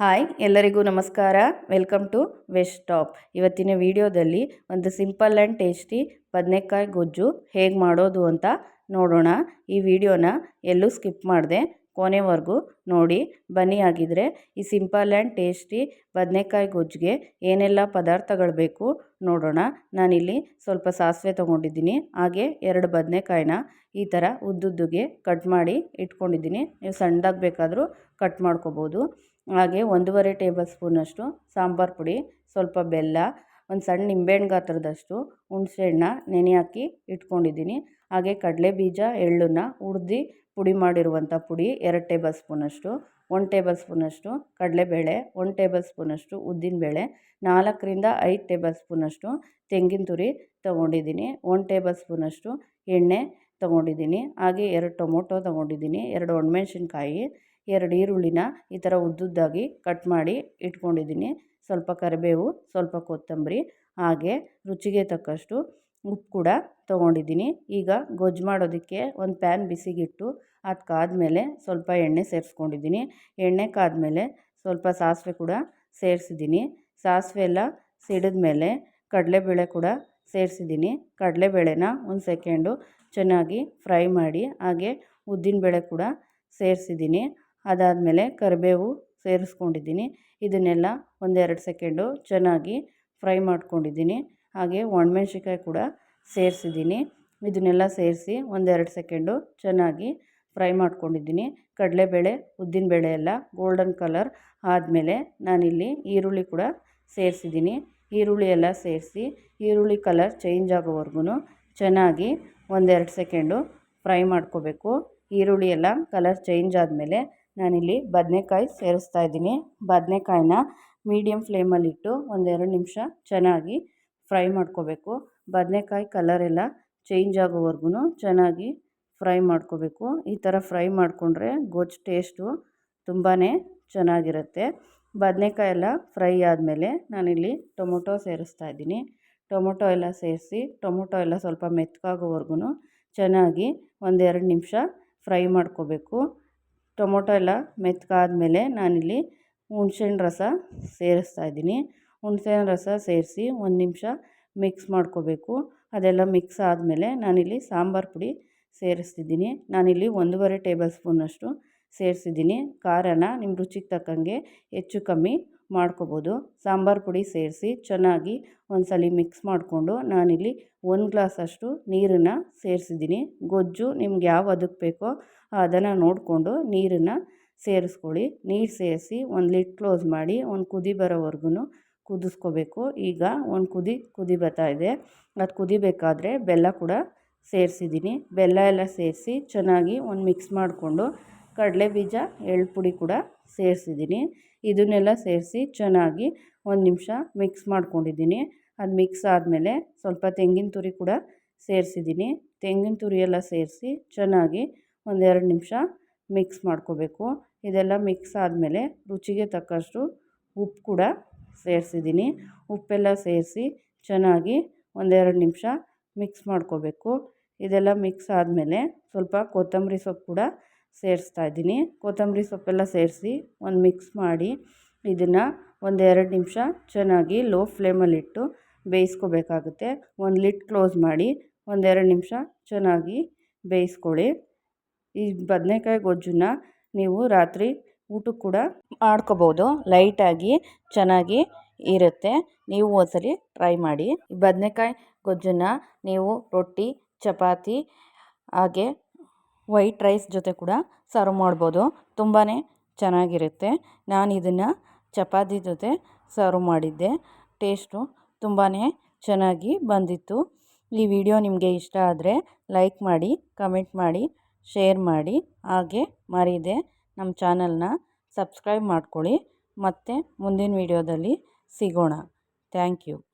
Hi, ಎಲ್ಲರಿಗೂ ನಮಸ್ಕಾರ. Welcome to West top ಇವತ್ತಿನ ವಿಡಿಯೋದಲ್ಲಿ ಒಂದು ಸಿಂಪಲ್ ಆ್ಯಂಡ್ ಟೇಸ್ಟಿ ಬದನೆಕಾಯಿ ಗೊಜ್ಜು ಹೇಗೆ ಮಾಡೋದು ಅಂತ ನೋಡೋಣ. ಈ ವಿಡಿಯೋನ ಎಲ್ಲೂ ಸ್ಕಿಪ್ ಮಾಡಿದೆ, ಕೊನೆವರೆಗೂ ನೋಡಿ. ಬನ್ನಿ ಆಗಿದ್ರೆ ಈ ಸಿಂಪಲ್ ಆ್ಯಂಡ್ ಟೇಸ್ಟಿ ಬದನೆಕಾಯಿ ಗೊಜ್ಜಿಗೆ ಏನೆಲ್ಲ ಪದಾರ್ಥಗಳು ಬೇಕು ನೋಡೋಣ. ನಾನಿಲ್ಲಿ ಸ್ವಲ್ಪ ಸಾಸಿವೆ ತೊಗೊಂಡಿದ್ದೀನಿ, ಹಾಗೆ ಎರಡು ಬದನೆಕಾಯಿನ ಈ ಥರ ಉದ್ದುದ್ದುಗೆ ಕಟ್ ಮಾಡಿ ಇಟ್ಕೊಂಡಿದ್ದೀನಿ. ನೀವು ಸಣ್ಣದಾಗಿ ಬೇಕಾದರೂ ಕಟ್ ಮಾಡ್ಕೋಬೋದು. ಹಾಗೆ ಒಂದೂವರೆ ಟೇಬಲ್ ಸ್ಪೂನಷ್ಟು ಸಾಂಬಾರು ಪುಡಿ, ಸ್ವಲ್ಪ ಬೆಲ್ಲ, ಒಂದು ಸಣ್ಣ ನಿಂಬೆಹಣ್ಣು ಗಾತ್ರದಷ್ಟು ಹುಣಸೆಹಣ್ಣ ನೆನೆ ಹಾಕಿ ಇಟ್ಕೊಂಡಿದ್ದೀನಿ. ಹಾಗೆ ಕಡಲೆ ಬೀಜ ಎಳ್ಳನ್ನು ಹುರ್ದು ಪುಡಿ ಮಾಡಿರುವಂಥ ಪುಡಿ ಎರಡು ಟೇಬಲ್ ಸ್ಪೂನಷ್ಟು ಒನ್ ಟೇಬಲ್ ಸ್ಪೂನಷ್ಟು ಕಡಲೆಬೇಳೆ ಒನ್ ಟೇಬಲ್ ಸ್ಪೂನಷ್ಟು ಉದ್ದಿನಬೇಳೆ, ನಾಲ್ಕರಿಂದ ಐದು ಟೇಬಲ್ ಸ್ಪೂನಷ್ಟು ತೆಂಗಿನ ತುರಿ ತೊಗೊಂಡಿದ್ದೀನಿ ಒನ್ ಟೇಬಲ್ ಸ್ಪೂನಷ್ಟು ಎಣ್ಣೆ ತೊಗೊಂಡಿದ್ದೀನಿ. ಹಾಗೆ ಎರಡು ಟೊಮೊಟೊ ತೊಗೊಂಡಿದ್ದೀನಿ, ಎರಡು ಒಣಮೆಣ್ಸಿನ್ಕಾಯಿ ಎರಡು ಈರುಳ್ಳಿನ ಈ ಥರ ಉದ್ದುದ್ದಾಗಿ ಕಟ್ ಮಾಡಿ ಇಟ್ಕೊಂಡಿದ್ದೀನಿ. ಸ್ವಲ್ಪ ಕರಿಬೇವು, ಸ್ವಲ್ಪ ಕೊತ್ತಂಬರಿ, ಹಾಗೆ ರುಚಿಗೆ ತಕ್ಕಷ್ಟು ಉಪ್ಪು ಕೂಡ ತೊಗೊಂಡಿದ್ದೀನಿ. ಈಗ ಗೊಜ್ಜು ಮಾಡೋದಕ್ಕೆ ಒಂದು ಪ್ಯಾನ್ ಬಿಸಿಗಿಟ್ಟು ಅದು ಕಾದಮೇಲೆ ಸ್ವಲ್ಪ ಎಣ್ಣೆ ಸೇರಿಸ್ಕೊಂಡಿದ್ದೀನಿ. ಎಣ್ಣೆ ಕಾದ್ಮೇಲೆ ಸ್ವಲ್ಪ ಸಾಸಿವೆ ಕೂಡ ಸೇರಿಸಿದ್ದೀನಿ. ಸಾಸಿವೆ ಎಲ್ಲ ಸಿಡಿದ್ಮೇಲೆ ಕಡಲೆಬೇಳೆ ಕೂಡ ಸೇರಿಸಿದ್ದೀನಿ. ಕಡಲೆಬೇಳೆನ ಒಂದು ಸೆಕೆಂಡು ಚೆನ್ನಾಗಿ ಫ್ರೈ ಮಾಡಿ ಹಾಗೆ ಉದ್ದಿನಬೇಳೆ ಕೂಡ ಸೇರಿಸಿದ್ದೀನಿ. ಅದಾದಮೇಲೆ ಕರಿಬೇವು ಸೇರಿಸ್ಕೊಂಡಿದ್ದೀನಿ. ಇದನ್ನೆಲ್ಲ ಒಂದೆರಡು ಸೆಕೆಂಡು ಚೆನ್ನಾಗಿ ಫ್ರೈ ಮಾಡ್ಕೊಂಡಿದ್ದೀನಿ. ಹಾಗೆ ಒಣಮೆಣ್ಸಿಕಾಯಿ ಕೂಡ ಸೇರಿಸಿದ್ದೀನಿ. ಇದನ್ನೆಲ್ಲ ಸೇರಿಸಿ ಒಂದೆರಡು ಸೆಕೆಂಡು ಚೆನ್ನಾಗಿ ಫ್ರೈ ಮಾಡ್ಕೊಂಡಿದ್ದೀನಿ. ಕಡಲೆಬೇಳೆ, ಉದ್ದಿನಬೇಳೆ ಎಲ್ಲ ಗೋಲ್ಡನ್ ಕಲರ್ ಆದಮೇಲೆ ನಾನಿಲ್ಲಿ ಈರುಳ್ಳಿ ಕೂಡ ಸೇರಿಸಿದ್ದೀನಿ. ಈರುಳ್ಳಿ ಎಲ್ಲ ಸೇರಿಸಿ ಈರುಳ್ಳಿ ಕಲರ್ ಚೇಂಜ್ ಆಗೋವರೆಗೂ ಚೆನ್ನಾಗಿ ಒಂದೆರಡು ಸೆಕೆಂಡು ಫ್ರೈ ಮಾಡ್ಕೋಬೇಕು. ಈರುಳ್ಳಿ ಎಲ್ಲ ಕಲರ್ ಚೇಂಜ್ ಆದಮೇಲೆ ನಾನಿಲ್ಲಿ ಬದನೆಕಾಯಿ ಸೇರಿಸ್ತಾ ಇದ್ದೀನಿ. ಬದನೆಕಾಯಿನ ಮೀಡಿಯಮ್ ಫ್ಲೇಮಲ್ಲಿಟ್ಟು ಒಂದೆರಡು ನಿಮಿಷ ಚೆನ್ನಾಗಿ ಫ್ರೈ ಮಾಡ್ಕೋಬೇಕು. ಬದನೆಕಾಯಿ ಕಲರೆಲ್ಲ ಚೇಂಜ್ ಆಗೋವರೆಗೂ ಚೆನ್ನಾಗಿ ಫ್ರೈ ಮಾಡ್ಕೋಬೇಕು. ಈ ಥರ ಫ್ರೈ ಮಾಡಿಕೊಂಡ್ರೆ ಗೊಜ್ಜು ಟೇಸ್ಟು ತುಂಬಾ ಚೆನ್ನಾಗಿರುತ್ತೆ. ಬದನೆಕಾಯಿ ಎಲ್ಲ ಫ್ರೈ ಆದಮೇಲೆ ನಾನಿಲ್ಲಿ ಟೊಮೊಟೊ ಸೇರಿಸ್ತಾ ಇದ್ದೀನಿ. ಟೊಮೊಟೊ ಎಲ್ಲ ಸೇರಿಸಿ ಟೊಮೊಟೊ ಎಲ್ಲ ಸ್ವಲ್ಪ ಮೆತ್ತಗಾಗೋವರೆಗೂ ಚೆನ್ನಾಗಿ ಒಂದೆರಡು ನಿಮಿಷ ಫ್ರೈ ಮಾಡ್ಕೋಬೇಕು. ಟೊಮೊಟೊ ಎಲ್ಲ ಮೆತ್ಕಾದಮೇಲೆ ನಾನಿಲ್ಲಿ ಹುಣ್ಸೆಹಣ್ಣು ರಸ ಸೇರಿಸ್ತಾ ಇದ್ದೀನಿ. ಹುಣ್ಸೆಹಣ್ಣು ರಸ ಸೇರಿಸಿ ಒಂದು ನಿಮಿಷ ಮಿಕ್ಸ್ ಮಾಡ್ಕೋಬೇಕು. ಅದೆಲ್ಲ ಮಿಕ್ಸ್ ಆದಮೇಲೆ ನಾನಿಲ್ಲಿ ಸಾಂಬಾರು ಪುಡಿ ಸೇರಿಸ್ತಿದ್ದೀನಿ. ನಾನಿಲ್ಲಿ ಒಂದೂವರೆ ಟೇಬಲ್ ಸ್ಪೂನಷ್ಟು ಸೇರಿಸಿದ್ದೀನಿ. ಖಾರನ ನಿಮ್ಮ ರುಚಿಗೆ ತಕ್ಕಂಗೆ ಹೆಚ್ಚು ಕಮ್ಮಿ ಮಾಡ್ಕೋಬೋದು. ಸಾಂಬಾರು ಪುಡಿ ಸೇರಿಸಿ ಚೆನ್ನಾಗಿ ಒಂದ್ಸಲ ಮಿಕ್ಸ್ ಮಾಡಿಕೊಂಡು ನಾನಿಲ್ಲಿ ಒಂದು ಗ್ಲಾಸಷ್ಟು ನೀರನ್ನು ಸೇರಿಸಿದ್ದೀನಿ. ಗೊಜ್ಜು ನಿಮ್ಗೆ ಯಾವ ಅದಕ್ಕೆ ಬೇಕೋ ಅದನ್ನು ನೋಡಿಕೊಂಡು ನೀರನ್ನು ಸೇರಿಸ್ಕೊಳ್ಳಿ. ನೀರು ಸೇರಿಸಿ ಒಂದು ಲಿಟ್ ಕ್ಲೋಸ್ ಮಾಡಿ ಒಂದು ಕುದಿ ಬರೋವರೆಗೂ ಕುದಿಸ್ಕೋಬೇಕು. ಈಗ ಒಂದು ಕುದಿ ಕುದಿ ಬರ್ತಾ ಇದೆ. ಅದು ಕುದಿಬೇಕಾದ್ರೆ ಬೆಲ್ಲ ಕೂಡ ಸೇರಿಸಿದ್ದೀನಿ. ಬೆಲ್ಲ ಎಲ್ಲ ಸೇರಿಸಿ ಚೆನ್ನಾಗಿ ಒಂದು ಮಿಕ್ಸ್ ಮಾಡಿಕೊಂಡು ಕಡಲೆ ಬೀಜ ಎಳ್ಳು ಪುಡಿ ಕೂಡ ಸೇರಿಸಿದ್ದೀನಿ. ಇದನ್ನೆಲ್ಲ ಸೇರಿಸಿ ಚೆನ್ನಾಗಿ ಒಂದು ನಿಮಿಷ ಮಿಕ್ಸ್ ಮಾಡ್ಕೊಂಡಿದ್ದೀನಿ. ಅದು ಮಿಕ್ಸ್ ಆದಮೇಲೆ ಸ್ವಲ್ಪ ತೆಂಗಿನ ತುರಿ ಕೂಡ ಸೇರಿಸಿದ್ದೀನಿ. ತೆಂಗಿನ ತುರಿ ಎಲ್ಲ ಸೇರಿಸಿ ಚೆನ್ನಾಗಿ ಒಂದೆರಡು ನಿಮಿಷ ಮಿಕ್ಸ್ ಮಾಡ್ಕೋಬೇಕು. ಇದೆಲ್ಲ ಮಿಕ್ಸ್ ಆದಮೇಲೆ ರುಚಿಗೆ ತಕ್ಕಷ್ಟು ಉಪ್ಪು ಕೂಡ ಸೇರಿಸಿದ್ದೀನಿ. ಉಪ್ಪೆಲ್ಲ ಸೇರಿಸಿ ಚೆನ್ನಾಗಿ ಒಂದೆರಡು ನಿಮಿಷ ಮಿಕ್ಸ್ ಮಾಡ್ಕೋಬೇಕು. ಇದೆಲ್ಲ ಮಿಕ್ಸ್ ಆದಮೇಲೆ ಸ್ವಲ್ಪ ಕೊತ್ತಂಬರಿ ಸೊಪ್ಪು ಕೂಡ ಸೇರಿಸ್ತಾ ಇದ್ದೀನಿ. ಕೊತ್ತಂಬರಿ ಸೊಪ್ಪೆಲ್ಲ ಸೇರಿಸಿ ಒಂದು ಮಿಕ್ಸ್ ಮಾಡಿ ಇದನ್ನು ಒಂದೆರಡು ನಿಮಿಷ ಚೆನ್ನಾಗಿ ಲೋ ಫ್ಲೇಮಲ್ಲಿಟ್ಟು ಬೇಯಿಸ್ಕೋಬೇಕಾಗುತ್ತೆ. ಒಂದು ಲಿಡ್ ಕ್ಲೋಸ್ ಮಾಡಿ ಒಂದೆರಡು ನಿಮಿಷ ಚೆನ್ನಾಗಿ ಬೇಯಿಸ್ಕೊಳ್ಳಿ. ಈ ಬದನೆಕಾಯಿ ಗೊಜ್ಜನ್ನ ನೀವು ರಾತ್ರಿ ಊಟಕ್ಕೆ ಕೂಡ ಮಾಡ್ಕೋಬೋದು. ಲೈಟಾಗಿ ಚೆನ್ನಾಗಿ ಇರುತ್ತೆ. ನೀವು ಒಂದ್ಸಲಿ ಟ್ರೈ ಮಾಡಿ. ಬದನೆಕಾಯಿ ಗೊಜ್ಜನ್ನು ನೀವು ರೊಟ್ಟಿ, ಚಪಾತಿ ಹಾಗೆ ವೈಟ್ ರೈಸ್ ಜೊತೆ ಕೂಡ ಸರ್ವ್ ಮಾಡ್ಬೋದು. ತುಂಬಾ ಚೆನ್ನಾಗಿರುತ್ತೆ. ನಾನು ಇದನ್ನು ಚಪಾತಿ ಜೊತೆ ಸರ್ವ್ ಮಾಡಿದ್ದೆ. ಟೇಸ್ಟು ತುಂಬಾ ಚೆನ್ನಾಗಿ ಬಂದಿತ್ತು. ಈ ವಿಡಿಯೋ ನಿಮಗೆ ಇಷ್ಟ ಆದರೆ ಲೈಕ್ ಮಾಡಿ, ಕಮೆಂಟ್ ಮಾಡಿ, ಶೇರ್ ಮಾಡಿ. ಹಾಗೆ ಮರೀದೆ. ನಮ್ಮ ಚಾನಲ್ನ ಸಬ್ಸ್ಕ್ರೈಬ್ ಮಾಡ್ಕೊಳ್ಳಿ. ಮತ್ತು ಮುಂದಿನ ವಿಡಿಯೋದಲ್ಲಿ ಸಿಗೋಣ. Thank you.